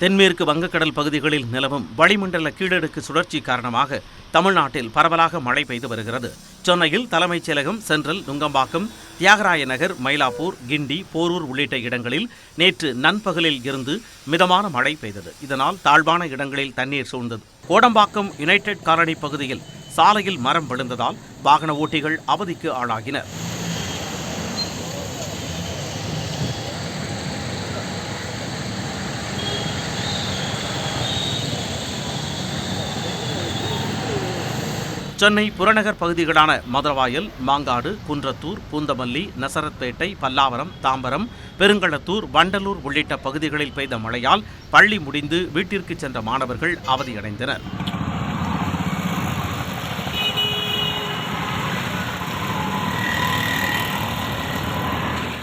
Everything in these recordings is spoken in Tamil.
தென்மேற்கு வங்கக்கடல் பகுதிகளில் நிலவும் வளிமண்டல கீழடுக்கு சுழற்சி காரணமாக தமிழ்நாட்டில் பரவலாக மழை பெய்து வருகிறது. சென்னையில் தலைமைச் செயலகம் சென்ட்ரல் நுங்கம்பாக்கம் தியாகராய நகர் மயிலாப்பூர் கிண்டி போரூர் உள்ளிட்ட இடங்களில் நேற்று நண்பகலில் இருந்து மிதமான மழை பெய்தது. இதனால் தாழ்வான இடங்களில் தண்ணீர் சூழ்ந்தது. கோடம்பாக்கம் யுனைடெட் காலனி பகுதியில் சாலையில் மரம் விழுந்ததால் வாகன ஓட்டிகள் அவதிக்கு ஆளாகினர். சென்னை புறநகர் பகுதிகளான மதுரவாயல் மாங்காடு குன்றத்தூர் பூந்தமல்லி நசரத்பேட்டை பல்லாவரம் தாம்பரம் பெருங்களத்தூர் வண்டலூர் உள்ளிட்ட பகுதிகளில் பெய்த மழையால் பள்ளி முடிந்து வீட்டிற்கு சென்ற மாணவர்கள் அவதியடைந்தனர்.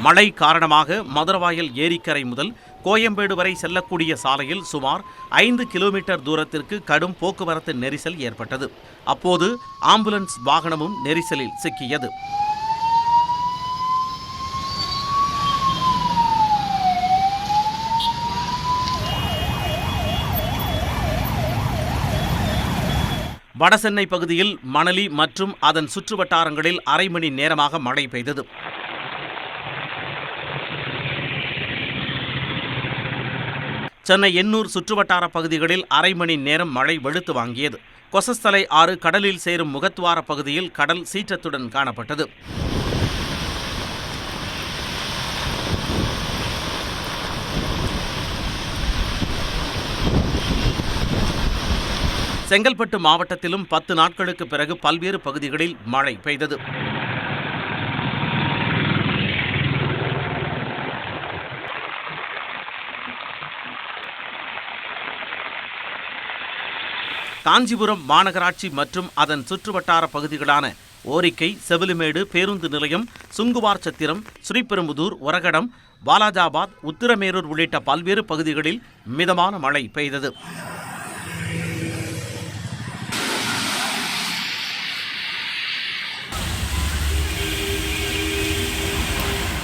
மழை காரணமாக மதுரவாயல் ஏரிக்கரை முதல் கோயம்பேடு வரை செல்லக்கூடிய சாலையில் சுமார் ஐந்து கிலோமீட்டர் தூரத்திற்கு கடும் போக்குவரத்து நெரிசல் ஏற்பட்டது. அப்போது ஆம்புலன்ஸ் வாகனமும் நெரிசலில் சிக்கியது. வடசென்னை பகுதியில் மணலி மற்றும் அதன் சுற்றுவட்டாரங்களில் அரை மணி நேரமாக மழை பெய்தது. சென்னை எண்ணூர் சுற்றுவட்டார பகுதிகளில் அரை மணி நேரம் மழை வெளுத்து வாங்கியது. கொசஸ்தலை ஆறு கடலில் சேரும் முகத்துவார பகுதியில் கடல் சீற்றத்துடன் காணப்பட்டது. செங்கல்பட்டு மாவட்டத்திலும் பத்து நாட்களுக்கு பிறகு பல்வேறு பகுதிகளில் மழை பெய்தது. காஞ்சிபுரம் மாநகராட்சி மற்றும் அதன் சுற்றுவட்டார பகுதிகளான ஓரிக்கை செவிலிமேடு பேருந்து நிலையம் சுங்குவார் சத்திரம் ஸ்ரீபெரும்புதூர் ஒரகடம் பாலாஜாபாத் உத்திரமேரூர் உள்ளிட்ட பல்வேறு பகுதிகளில் மிதமான மழை பெய்தது.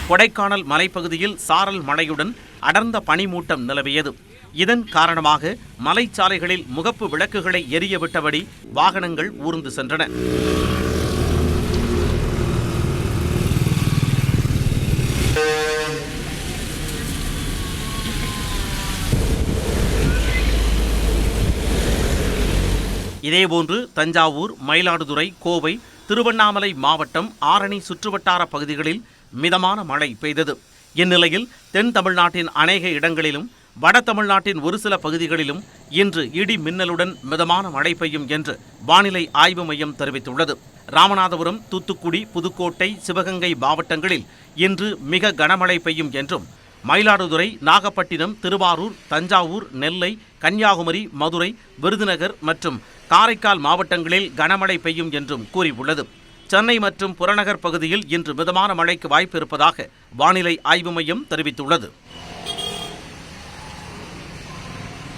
கொடைக்கானல் மலைப்பகுதியில் சாரல் மழையுடன் அடர்ந்த பனிமூட்டம் நிலவியது. இதன் காரணமாக மலைச்சாலைகளில் முகப்பு விளக்குகளை எரிய விட்டபடி வாகனங்கள் ஊர்ந்து சென்றன. இதேபோன்று தஞ்சாவூர் மயிலாடுதுறை கோவை திருவண்ணாமலை மாவட்டம் ஆரணி சுற்றுவட்டார பகுதிகளில் மிதமான மழை பெய்தது. இந்நிலையில் தென் தமிழ்நாட்டின் அநேக இடங்களிலும் வட தமிழ்நாட்டின் ஒரு சில பகுதிகளிலும் இன்று இடி மின்னலுடன் மிதமான மழை பெய்யும் என்று வானிலை ஆய்வு மையம் தெரிவித்துள்ளது. ராமநாதபுரம் தூத்துக்குடி புதுக்கோட்டை சிவகங்கை மாவட்டங்களில் இன்று மிக கனமழை பெய்யும் என்றும் மயிலாடுதுறை நாகப்பட்டினம் திருவாரூர் தஞ்சாவூர் நெல்லை கன்னியாகுமரி மதுரை விருதுநகர் மற்றும் காரைக்கால் மாவட்டங்களில் கனமழை பெய்யும் என்றும் கூறியுள்ளது. சென்னை மற்றும் புறநகர் பகுதியில் இன்று மிதமான மழைக்கு வாய்ப்பு இருப்பதாக வானிலை ஆய்வு மையம் தெரிவித்துள்ளது.